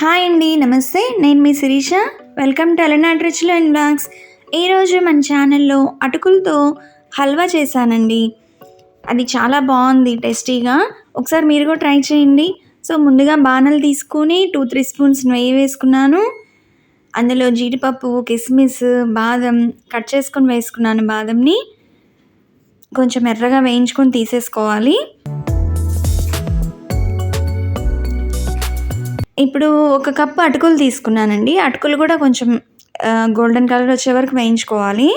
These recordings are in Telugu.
హాయ్ అండి నమస్తే. నేను మీ Sirisha. Welcome to Alanati Ruchulu and blogs ఈరోజు మన ఛానల్లో అటుకులతో హల్వా చేశానండి. అది చాలా బాగుంది టేస్టీగా. ఒకసారి మీరు కూడా ట్రై చేయండి. సో ముందుగా బాణలు తీసుకొని టూ త్రీ స్పూన్స్ నెయ్యి వేసుకున్నాను. అందులో జీడిపప్పు కిస్మిస్ బాదం కట్ చేసుకొని వేసుకున్నాను బాదంని. కొంచెం ఎర్రగా వేయించుకొని తీసేసుకోవాలి. ఇప్పుడు ఒక కప్పు అటుకులు తీసుకున్నానండి. అటుకులు కూడా కొంచెం గోల్డెన్ కలర్ వచ్చే వరకు వేయించుకోవాలి.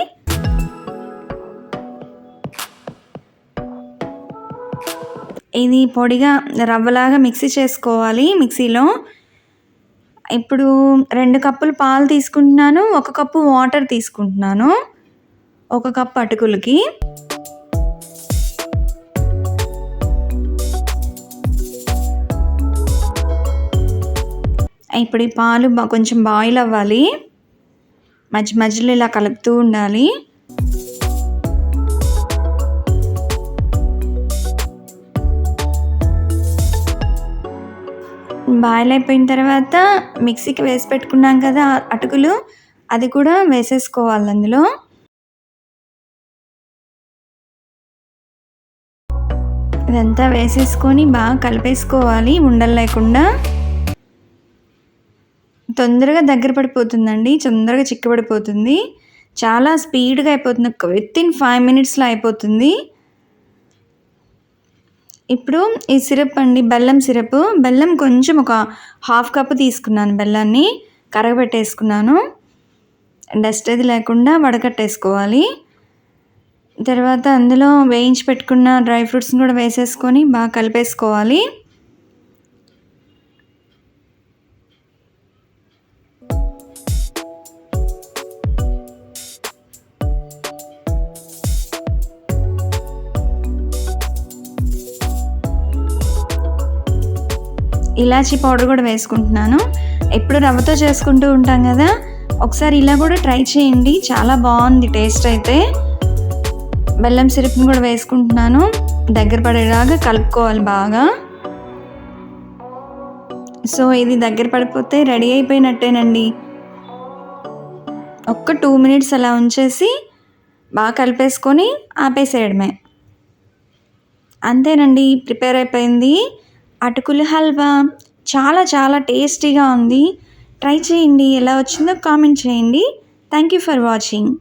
ఇది పొడిగా రవ్వలాగా మిక్సీ చేసుకోవాలి మిక్సీలో. ఇప్పుడు రెండు కప్పులు పాలు తీసుకుంటున్నాను ఒక కప్పు వాటర్ తీసుకుంటున్నాను ఒక కప్పు అటుకులకి. ఇప్పుడు ఈ పాలు కొంచెం బాయిల్ అవ్వాలి. మధ్య మధ్యలో ఇలా కలుపుతూ ఉండాలి. బాయిల్ అయిపోయిన తర్వాత మిక్సీకి వేసి పెట్టుకున్నాం కదా అటుకులు అది కూడా వేసేసుకోవాలి అందులో. ఇదంతా వేసేసుకొని బాగా కలిపేసుకోవాలి ఉండలు లేకుండా. తొందరగా దగ్గర పడిపోతుందండి తొందరగా చిక్కబడిపోతుంది. చాలా స్పీడ్గా అయిపోతుంది విత్ ఇన్ ఫైవ్ మినిట్స్లో అయిపోతుంది. ఇప్పుడు ఈ సిరప్ అండి బెల్లం సిరప్. బెల్లం కొంచెం ఒక హాఫ్ కప్ తీసుకున్నాను బెల్లాన్ని కరగబెట్టేసుకున్నాను. డస్ట్ అది లేకుండా వడకట్టేసుకోవాలి. తర్వాత అందులో వేయించి పెట్టుకున్న డ్రై ఫ్రూట్స్ని కూడా వేసేసుకొని బాగా కలిపేసుకోవాలి. ఇలాచీ పౌడర్ కూడా వేసుకుంటున్నాను. ఎప్పుడు రవ్వతో చేసుకుంటూ ఉంటాం కదా ఒకసారి ఇలా కూడా ట్రై చేయండి. చాలా బాగుంది టేస్ట్ అయితే. బెల్లం సిరప్ని కూడా వేసుకుంటున్నాను. దగ్గర పడేలాగా కలుపుకోవాలి బాగా. సో ఇది దగ్గర పడిపోతే రెడీ అయిపోయినట్టేనండి. ఒక్క టూ మినిట్స్ అలా ఉంచేసి బాగా కలిపేసుకొని ఆపేసేయడమే. అంతేనండి ప్రిపేర్ అయిపోయింది. అటుకులు హల్వా చాలా చాలా టేస్టీగా ఉంది. ట్రై చేయండి ఎలా వచ్చిందో కామెంట్ చేయండి. Thank you for watching